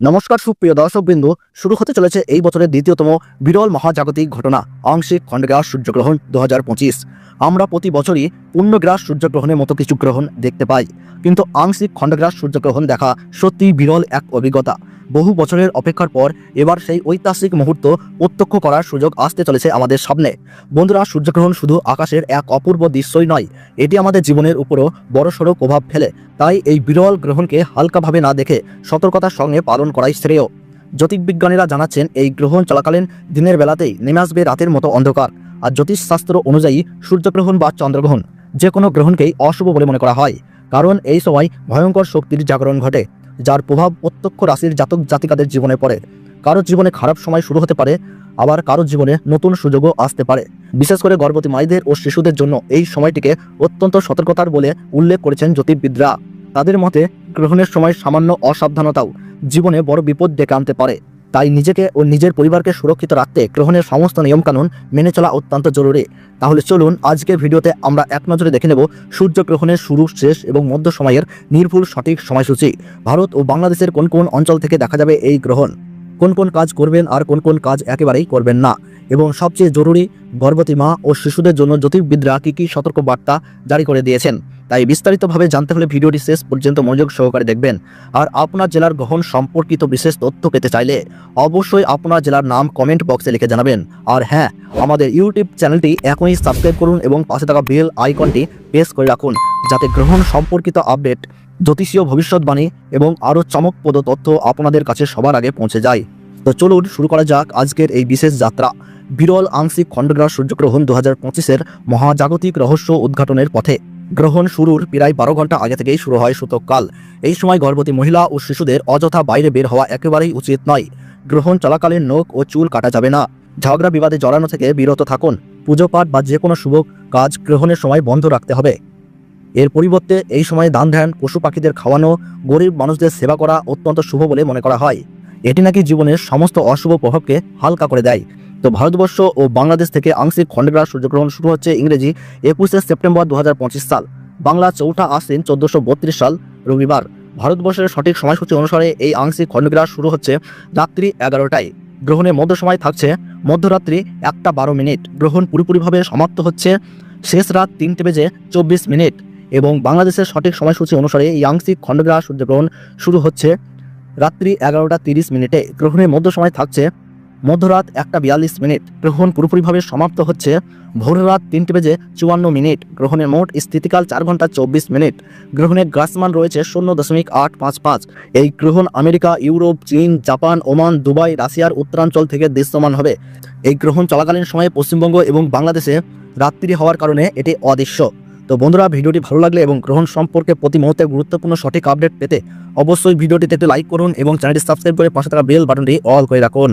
নমস্কার সুপ্রিয় দর্শক বিন্দু শুরু হতে চলেছে এই বছরের দ্বিতীয়তম বিরল মহাজাগতিক ঘটনা। আংশিক খণ্ডগ্রাস সূর্যগ্রহণ দু হাজার পঁচিশ। আমরা প্রতি বছরই পূর্ণগ্রাস সূর্যগ্রহণের মতো কিছু গ্রহণ দেখতে পাই। কিন্তু আংশিক খণ্ডগ্রাস সূর্যগ্রহণ দেখা সত্যি বিরল এক অভিজ্ঞতা। বহু বছরের অপেক্ষার পর এবার সেই ঐতিহাসিক মুহূর্ত প্রত্যক্ষ করার সুযোগ আসতে চলেছে আমাদের সামনে। বন্ধুরা, সূর্যগ্রহণ শুধু আকাশের এক অপূর্ব দৃশ্যই নয়, এটি আমাদের জীবনের উপরও বড়সড় প্রভাব ফেলে। তাই এই বিরল গ্রহণকে হালকাভাবে না দেখে সতর্কতার সঙ্গে পালন করাই শ্রেয়। জ্যোতির্বিজ্ঞানীরা জানাচ্ছেন, এই গ্রহণ চলাকালীন দিনের বেলাতেই নেমে আসবে রাতের মতো অন্ধকার। আর জ্যোতিষশাস্ত্র অনুযায়ী সূর্যগ্রহণ বা চন্দ্রগ্রহণ যে কোনো গ্রহণকেই অশুভ বলে মনে করা হয়। কারণ এই সময় ভয়ঙ্কর শক্তির জাগরণ ঘটে, যার প্রভাব প্রত্যক্ষ রাশির জাতক জাতিকাদের জীবনে পড়ে। কারোর জীবনে খারাপ সময় শুরু হতে পারে, আবার কারোর জীবনে নতুন সুযোগও আসতে পারে। বিশেষ করে গর্ভবতী মায়েদের ও শিশুদের জন্য এই সময়টিকে অত্যন্ত সতর্কতার বলে উল্লেখ করেছেন জ্যোতির্বিদরা। তাদের মতে, গ্রহণের সময় সামান্য অসাবধানতাও জীবনে বড় বিপদ ডেকে আনতে পারে। তাই নিজেকে ও নিজের পরিবারকে সুরক্ষিত রাখতে গ্রহণের সমস্ত নিয়মকানুন মেনে চলা অত্যন্ত জরুরি। তাহলে চলুন, আজকের ভিডিওতে আমরা এক নজরে দেখে নেব সূর্যগ্রহণের শুরু, শেষ এবং মধ্য সময়ের নির্ভুল সঠিক সময়সূচি। ভারত ও বাংলাদেশের কোন কোন অঞ্চল থেকে দেখা যাবে এই গ্রহণ? কোন কোন কাজ করবেন আর কোন কোন কাজ একেবারেই করবেন না? এবং সবচেয়ে জরুরি, গর্ভবতী মা ও শিশুদের জন্য জ্যোতির্বিদরা কী কী সতর্ক বার্তা জারি করে দিয়েছেন, তাই বিস্তারিতভাবে জানতে হলে ভিডিওটি শেষ পর্যন্ত মনোযোগ সহকারে দেখবেন। আর আপনার জেলার গ্রহণ সম্পর্কিত বিশেষ তথ্য পেতে চাইলে অবশ্যই আপনার জেলার নাম কমেন্ট বক্সে লিখে জানাবেন। আর হ্যাঁ আমাদের ইউটিউব চ্যানেলটি এখনই সাবস্ক্রাইব করুন এবং পাশে থাকা বেল আইকনটি প্রেস করে রাখুন, যাতে গ্রহণ সম্পর্কিত আপডেট, জ্যোতিষীয় ভবিষ্যৎবাণী এবং আরও চমকপ্রদ তথ্য আপনাদের কাছে সবার আগে পৌঁছে যায়। তো চলুন শুরু করা যাক আজকের এই বিশেষ যাত্রা। বিরল আংশিক খণ্ডগ্রাস সূর্যগ্রহণ দু হাজার পঁচিশের মহাজাগতিক রহস্য উদ্ঘাটনের পথে। গ্রহণ শুরুর প্রায় বারো ঘণ্টা আগে থেকেই শুরু হয় সূতককাল এই সময় গর্ভবতী মহিলা ও শিশুদের অযথা বাইরে বের হওয়া একেবারেই উচিত নয়। গ্রহণ চলাকালীন নখ ও চুল কাটা যাবে না। ঝগড়া বিবাদে জড়ানো থেকে বিরত থাকুন। পুজো পাঠ বা যে কোনো শুভ কাজ গ্রহণের সময় বন্ধ রাখতে হবে। এর পরিবর্তে এই সময় দান ধ্যান, পশু পাখিদের খাওয়ানো, গরিব মানুষদের সেবা করা অত্যন্ত শুভ বলে মনে করা হয়। এটি নাকি জীবনের সমস্ত অশুভ প্রভাবকে হালকা করে দেয়। তো ভারতবর্ষ ও বাংলাদেশ থেকে আংশিক খণ্ডগ্রাস সূর্যগ্রহণ শুরু হচ্ছে ইংরেজি একুশে সেপ্টেম্বর দু হাজার পঁচিশ সাল। বাংলা চৌঠা আশ্বিন চোদ্দশো সাল রবিবার। ভারতবর্ষের সঠিক সময়সূচি অনুসারে এই আংশিক খণ্ডগ্রাস শুরু হচ্ছে রাত্রি এগারোটায়। গ্রহণের মধ্য সময় থাকছে মধ্যরাত্রি একটা বারো মিনিট। গ্রহণ পুরোপুরিভাবে সমাপ্ত হচ্ছে শেষ রাত তিনটে বেজে চব্বিশ মিনিট। এবং বাংলাদেশের সঠিক সময়সূচি অনুসারে এই আংশিক খণ্ডগ্রাস সূর্যগ্রহণ শুরু হচ্ছে রাত্রি এগারোটা তিরিশ মিনিটে। গ্রহণের মধ্য সময় থাকছে মধ্যরাত একটা বিয়াল্লিশ মিনিট গ্রহণ পুরোপুরিভাবে সমাপ্ত হচ্ছে। ভোর রাত তিনটে বেজে চুয়ান্ন মিনিট। গ্রহণের মোট স্থিতিকাল চার ঘণ্টা চব্বিশ মিনিট। গ্রহণের গ্রাসমান রয়েছে শূন্য দশমিক আট পাঁচ পাঁচ। এই গ্রহণ আমেরিকা, ইউরোপ, চীন, জাপান, ওমান, দুবাই, রাশিয়ার উত্তরাঞ্চল থেকে দৃশ্যমান হবে। এই গ্রহণ চলাকালীন সময়ে পশ্চিমবঙ্গ এবং বাংলাদেশে রাত্রি হওয়ার কারণে এটি অদৃশ্য। তো বন্ধুরা, ভিডিওটি ভালো লাগলে এবং গ্রহণ সম্পর্কে প্রতি মুহূর্তে গুরুত্বপূর্ণ সঠিক আপডেট পেতে অবশ্যই ভিডিওটিতে একটি লাইক করুন এবং চ্যানেলটি সাবস্ক্রাইব করে পাশে থাকা বেল বাটনটি অল করে রাখুন।